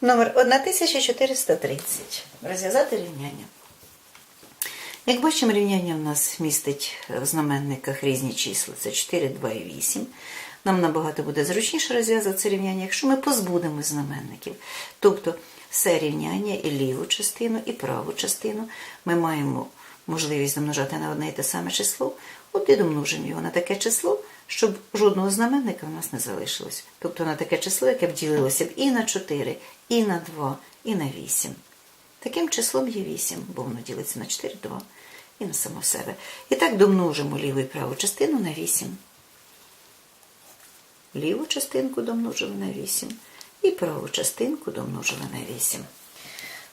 Номер 1430. Розв'язати рівняння. Як бачимо, рівняння в нас містить в знаменниках різні числа. Це 4, 2 і 8. Нам набагато буде зручніше розв'язати це рівняння, якщо ми позбудемо знаменників. Тобто все рівняння і ліву частину, і праву частину ми маємо можливість домножати на одне і те саме число, от і домножимо його на таке число, щоб жодного знаменника в нас не залишилось. Тобто на таке число, яке б ділилося б і на 4, і на 2, і на 8. Таким числом є 8, бо воно ділиться на 4, 2 і на само себе. І так домножимо ліву і праву частину на 8. Ліву частинку домножили на 8 і праву частинку домножили на 8.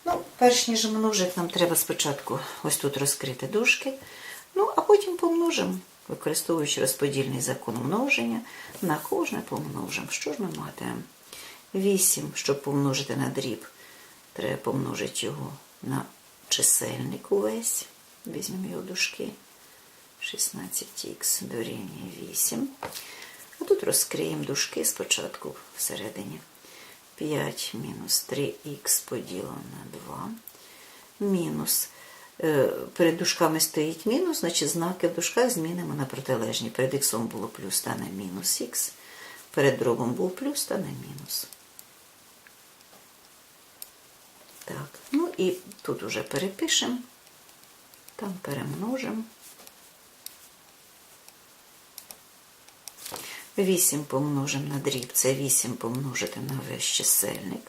Ну, перш ніж множити, нам треба спочатку ось тут розкрити дужки, ну, а потім помножимо, використовуючи розподільний закон множення, на кожне помножимо. Що ж ми матимемо? 8, щоб помножити на дріб, треба помножити його на чисельник увесь. Візьмемо його дужки. 16х дорівнює 8. А тут розкриємо дужки спочатку всередині. 5 мінус 3х поділено на 2. Мінус. Е, Перед дужками стоїть мінус, значить знаки в дужках змінимо на протилежні. Перед х було плюс, стане мінус х. Перед дробом був плюс, стане мінус. Так, ну і тут уже перепишемо, там перемножимо. 8 помножимо на дріб, це 8 помножити на весь чисельник.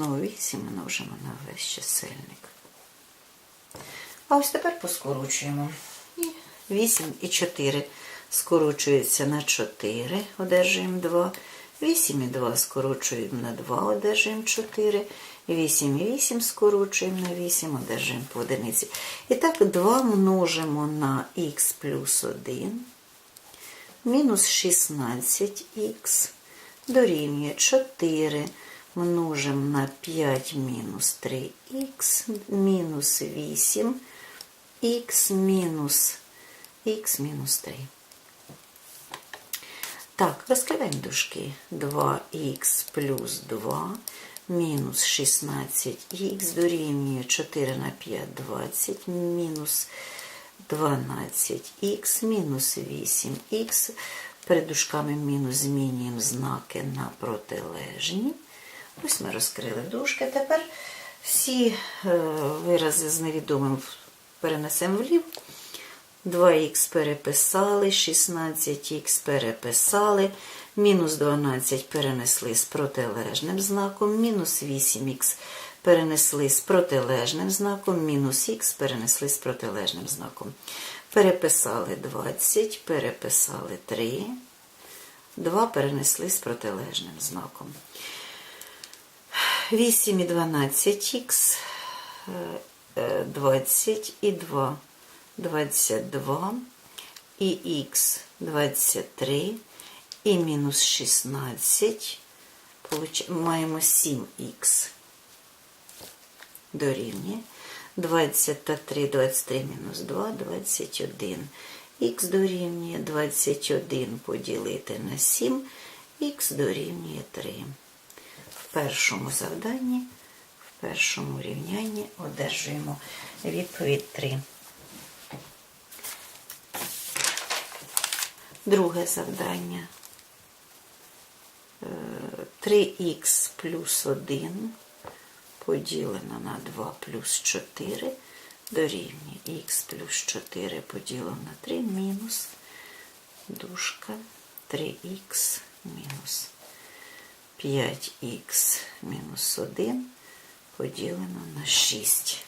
Знову 8 множимо на весь чисельник. А ось тепер поскорочуємо. І 8 і 4 скорочується на 4, одержуємо 2. 8 і 2 скорочуємо на 2, одержуємо 4. 8 і 8 скорочуємо на 8, одержуємо по одиниці. І так 2 множимо на х плюс 1, мінус 16х, дорівнює 4 множимо на 5 мінус 3х, мінус 8, х мінус х мінус 3. Так, розкриваємо дужки. 2х плюс 2 мінус 16х дорівнює 4 на 5 20, мінус 12х, мінус 8х. Перед дужками мінус змінюємо знаки на протилежні. Ось ми розкрили дужки. Тепер всі е, вирази з невідомим перенесемо вліво. 2х переписали, 16х переписали, мінус 12 перенесли з протилежним знаком, мінус 8х перенесли з протилежним знаком, мінус х перенесли з протилежним знаком. Переписали 20, переписали 3, 2 перенесли з протилежним знаком. 8 і 12х, 20 і 2. 22 і х 23 і мінус 16. Маємо 7х дорівнює 20 та 3, 23 мінус 2, 21. Х дорівнює 21 поділити на 7, х дорівнює 3. Першому завданні, в першому рівнянні одержуємо відповідь 3. Друге завдання. 3х плюс 1 поділено на 2 плюс 4 дорівнює х плюс 4 поділено на 3 мінус дужка 3х мінус 5х мінус 1 поділено на 6.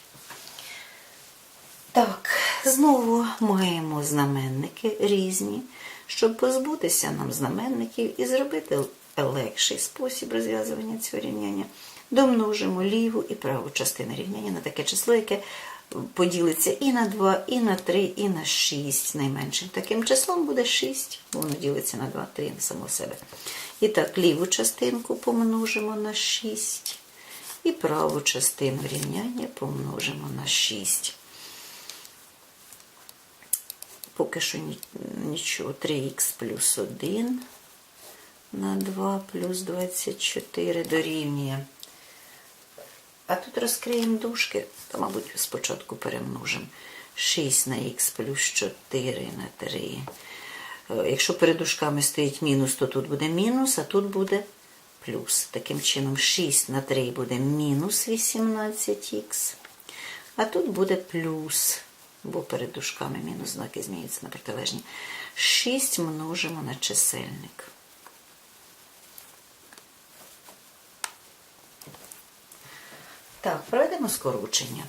Так, знову маємо знаменники різні, щоб позбутися нам знаменників і зробити легший спосіб розв'язування цього рівняння. Домножимо ліву і праву частину рівняння на таке число, яке поділиться і на 2, і на 3, і на 6 найменшим. Таким числом буде 6, воно ділиться на 2, 3 на само себе. І так, ліву частинку помножимо на 6, і праву частину рівняння помножимо на 6. поки що нічого. 3х плюс 1 на 2 плюс 24 дорівнює. А тут розкриємо дужки, то, мабуть, спочатку перемножимо. 6 на х плюс 4 на 3. Е, Якщо перед дужками стоїть мінус, то тут буде мінус, а тут буде плюс. Таким чином, 6 на 3 буде мінус 18х. А тут буде плюс, бо перед дужками мінус знаки змінюються на протилежні. 6 множимо на чисельник. Так, проведемо скорочення.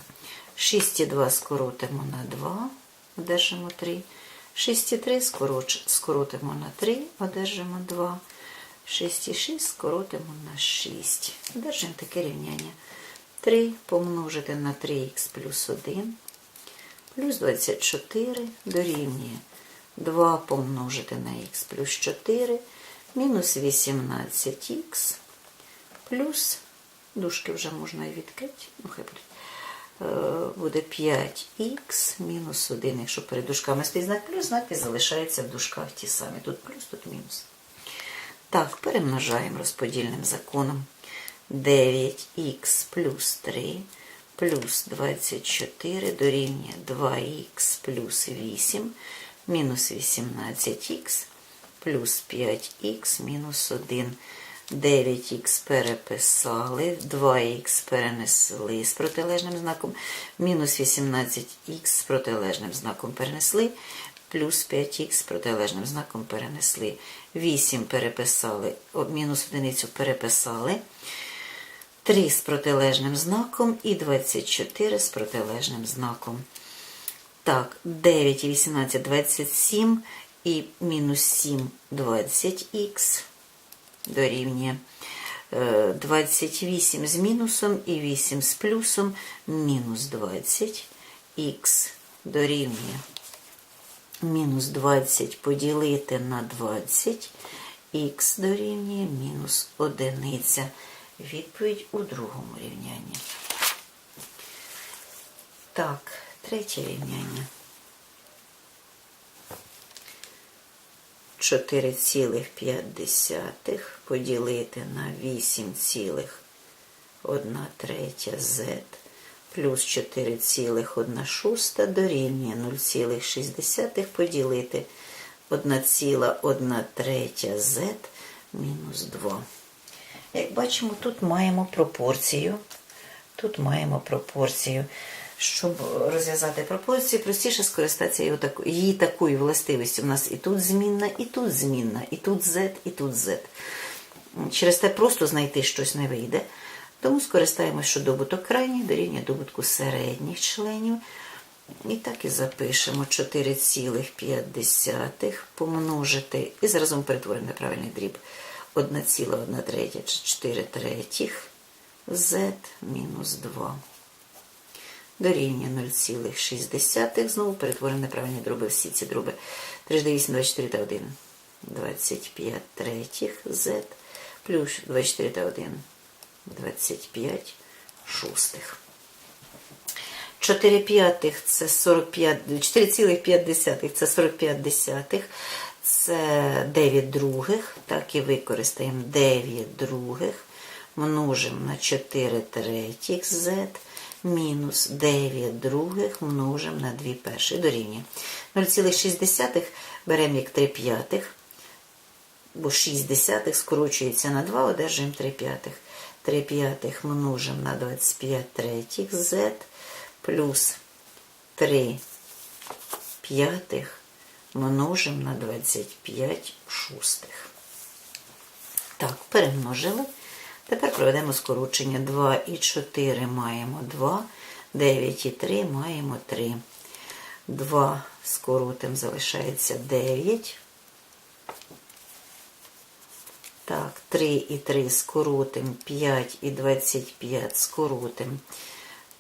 6,2 скоротимо на 2, одержимо 3. 6,3 скороч- скоротимо на 3, одержимо 2. 6,6 скоротимо на 6. Одержимо таке рівняння. 3 помножити на 3х плюс 1 плюс 24 дорівнює 2 помножити на х плюс 4 мінус 18х плюс, дужки вже можна і відкрити, ну хай будуть, Е, буде 5х мінус 1. Якщо перед дужками стоїть знак плюс, знаки залишаються в дужках ті самі. Тут плюс, тут мінус. Так, перемножаємо розподільним законом. 9х плюс 3 плюс 24 дорівнює 2х плюс 8 мінус 18х плюс 5х мінус 1. 9х переписали, 2х перенесли з протилежним знаком, мінус 18х з протилежним знаком перенесли, плюс 5х з протилежним знаком перенесли. 8 переписали, мінус одиницю переписали, 3 з протилежним знаком і 24 з протилежним знаком. Так, 9 і 18 27 і мінус 7 20х дорівнює е, 28 з мінусом і 8 з плюсом мінус 20 х дорівнює мінус 20 поділити на 20 х дорівнює мінус одиниця. Відповідь у другому рівнянні. Так, третє рівняння. 4,5 поділити на 8,1 третя z плюс 4,1 шоста дорівнює 0,6 поділити 1,1 третя z мінус 2. Як бачимо, тут маємо пропорцію. Тут маємо пропорцію. Щоб розв'язати пропорцію, простіше скористатися її, такою властивістю. У нас і тут змінна, і тут змінна, і тут z, і тут z. Через те просто знайти щось не вийде. Тому скористаємося, що добуток крайніх дорівнює добутку середніх членів. І так і запишемо 4,5 помножити, і заразом перетворимо на правильний дріб. 1,1 третя, 4 третіх, z мінус 2 дорівнює 0,6. Знову перетворимо неправильні дроби всі ці дроби. 3 8, 24 та 1. 25 третіх z плюс 24 та 1. 25 шостих. 4 п'ятих це 45, 4,5 це 45 десятих, це 9 других, так і використаємо 9 других, множимо на 4 третіх z, мінус 9 других множимо на 2 перших, дорівнює. 0,6 беремо як 3 п'ятих, бо 6 десятих скорочується на 2, одержуємо 3 п'ятих. 3 п'ятих множимо на 25 третіх z плюс 3 п'ятих множимо на 25 шостих. Так, перемножили. Тепер проведемо скорочення 2 і 4 маємо 2, 9 і 3 маємо 3. 2 скоротим залишається 9. Так, 3 і 3 скоротим, 5 і 25 скоротим,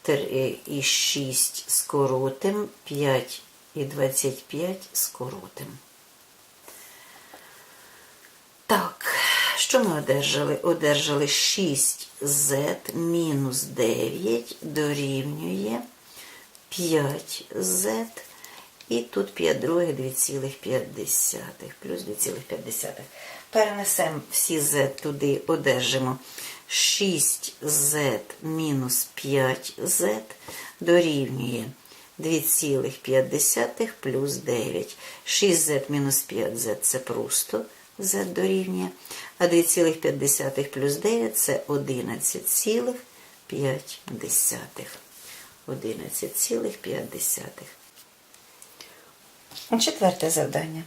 3 і 6 скоротим, 5 і 25 скоротим. Так, що ми одержали? Одержали 6z мінус 9 дорівнює 5z І тут 5 других 2,5 плюс 2,5. Перенесемо всі z туди, одержимо 6z мінус 5z дорівнює 2,5 плюс 9. 6z мінус 5z це просто z дорівнює, а 2,5 плюс 9 це 11,5. 11,5. Четверте завдання.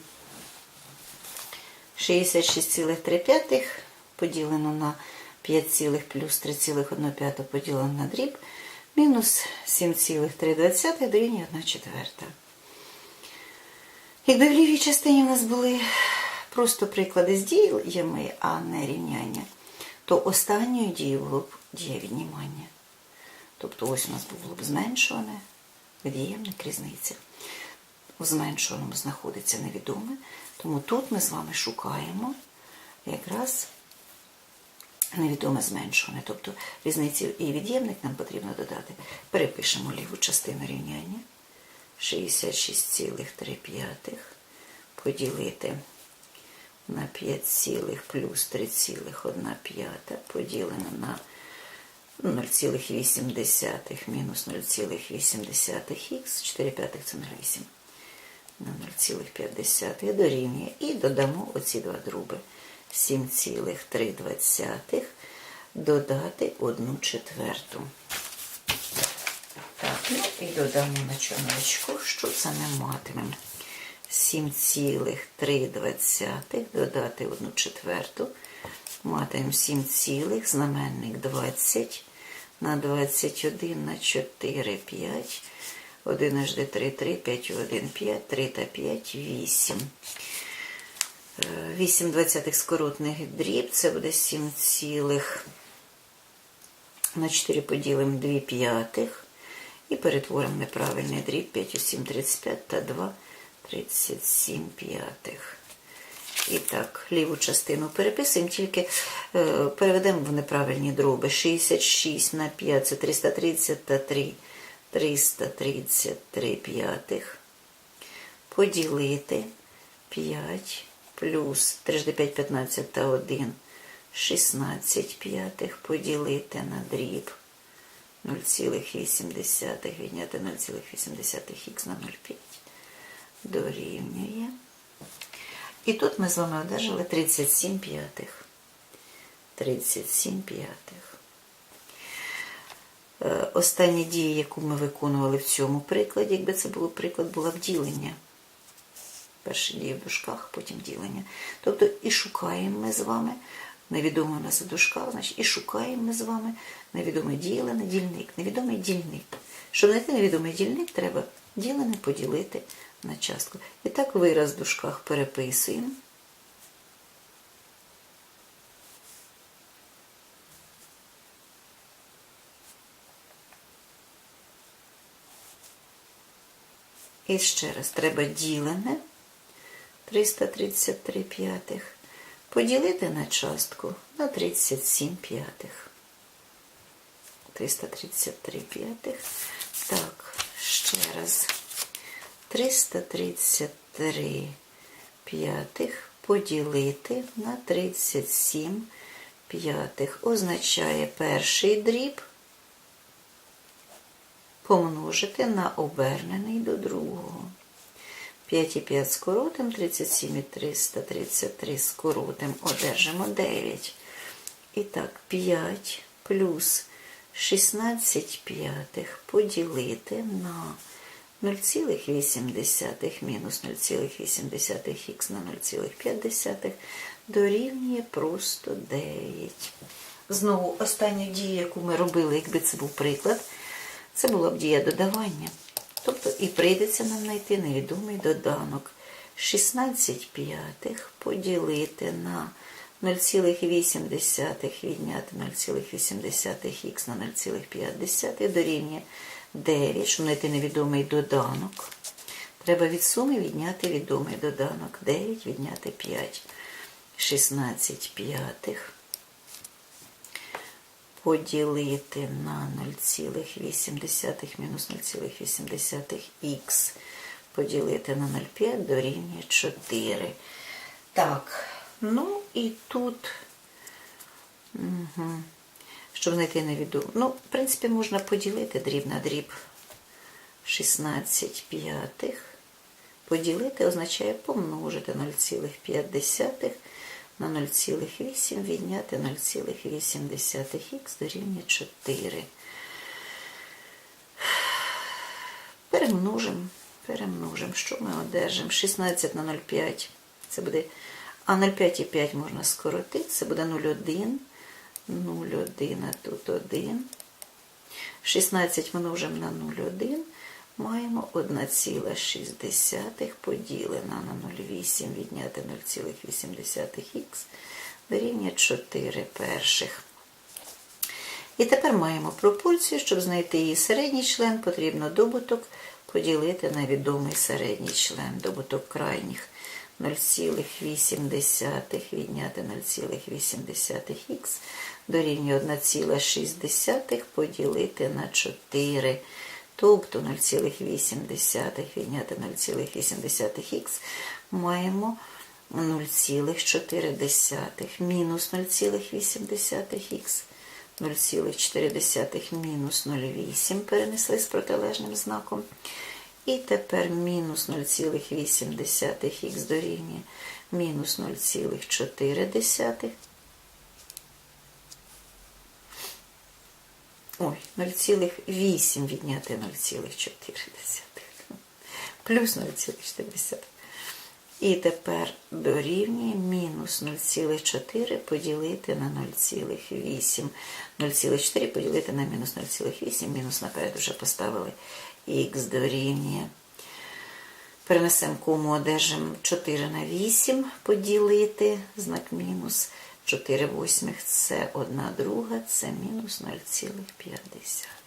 66,3 поділено на 5, плюс 3,1 поділено на дріб мінус 7,3 дорівнює 1 четверта. Якби в лівій частині у нас були просто приклади з діями, а не рівняння, то останньою дією було б дія віднімання. Тобто ось у нас було б зменшуване, від'ємник, різниця. У зменшуваному знаходиться невідоме, тому тут ми з вами шукаємо якраз невідоме зменшуване. Тобто різницю і від'ємник нам потрібно додати. Перепишемо ліву частину рівняння. 66,3 поділити на 5, цілих плюс 3,1 п'ята поділено на 0,8 мінус 0,8х, 4 п'ятих це 0,8 на 0,5 дорівнює. І додамо оці два дроби. 7,3 додати 1 четверту. Так, ну і додамо на чорночку, що це ми матимемо. 7,3 додати 1 четверту. Матимемо 7, цілих, знаменник 20 на 21 на 4, 5. 1 аж 3, 3, 5, 1, 5, 3 та 5, 8. 8 двадцятих скоротних дріб, це буде 7 цілих. На 4 поділимо 2 п'ятих. І перетворимо неправильний дріб 5 у 7, 35 та 2, 37 п'ятих. І так, ліву частину переписуємо, тільки е, переведемо в неправильні дроби. 66 на 5 це 330 та 3. 333 п'ятих. Поділити 5 плюс 3 5 15 та 1 16 п'ятих поділити на дріб 0,8 відняти 0,8х на 0,5 дорівнює. І тут ми з вами одержали 37 п'ятих. 37 п'ятих. Е, Остання дія, яку ми виконували в цьому прикладі, якби це було приклад, була вділення. Перша дія в дужках, потім ділення. Тобто і шукаємо ми з вами, невідоме у нас у дужках, значить, і шукаємо ми з вами невідомий ділений дільник, невідомий дільник. Щоб знайти невідомий дільник, треба ділене поділити на частку. І так вираз в дужках переписуємо. І ще раз, треба ділене 333 п'ятих поділити на частку на 37 п'ятих. 333 п'ятих. Так, ще раз. 333 п'ятих поділити на 37 п'ятих. Означає перший дріб помножити на обернений до другого. 5 і 5 скоротим, 37 і 333 скоротим, одержимо 9. І так, 5 плюс 16 п'ятих поділити на 0,8 мінус 0,8х на 0,5 дорівнює просто 9. Знову остання дія, яку ми робили, якби це був приклад, це була б дія додавання. Тобто і прийдеться нам знайти невідомий доданок. 16 п'ятих поділити на 0,8 відняти 0,8х на 0,5 дорівнює 9, щоб знайти невідомий доданок. Треба від суми відняти відомий доданок. 9 відняти 5. 16 п'ятих поділити на 0,8 мінус 0,8х поділити на 0,5 дорівнює 4. Так, ну і тут, угу. Щоб знайти невідому. Ну, в принципі, можна поділити дріб на дріб 16 п'ятих. Поділити означає помножити 0,5 на 0,8 відняти 0,8х дорівнює 4. Перемножимо, перемножимо. Що ми одержимо? 16 на 0,5. Це буде. А 0,5 і 5 можна скоротити. Це буде 0,1. 0,1, а тут 1. 16 множимо на 0,1. Маємо 1,6 поділена на 0,8 відняти 0,8х дорівнює 4 перших. І тепер маємо пропорцію, щоб знайти її середній член, потрібно добуток поділити на відомий середній член. Добуток крайніх 0,8 відняти 0,8х дорівнює 1,6 поділити на 4. Тобто 0,8 відняти 0,8х маємо 0,4 мінус 0,8х. 0,4 мінус 0,8 перенесли з протилежним знаком. І тепер мінус 0,8х дорівнює мінус 0,4. Ой, 0,8 відняти 0,4. Плюс 0,4. І тепер дорівнює мінус 0,4 поділити на 0,8. 0,4 поділити на мінус 0,8. Мінус наперед вже поставили. Х дорівнює. Перенесемо кому, одержимо 4 на 8 поділити, знак мінус. 4 восьмих це 1 друга, це мінус 0,5.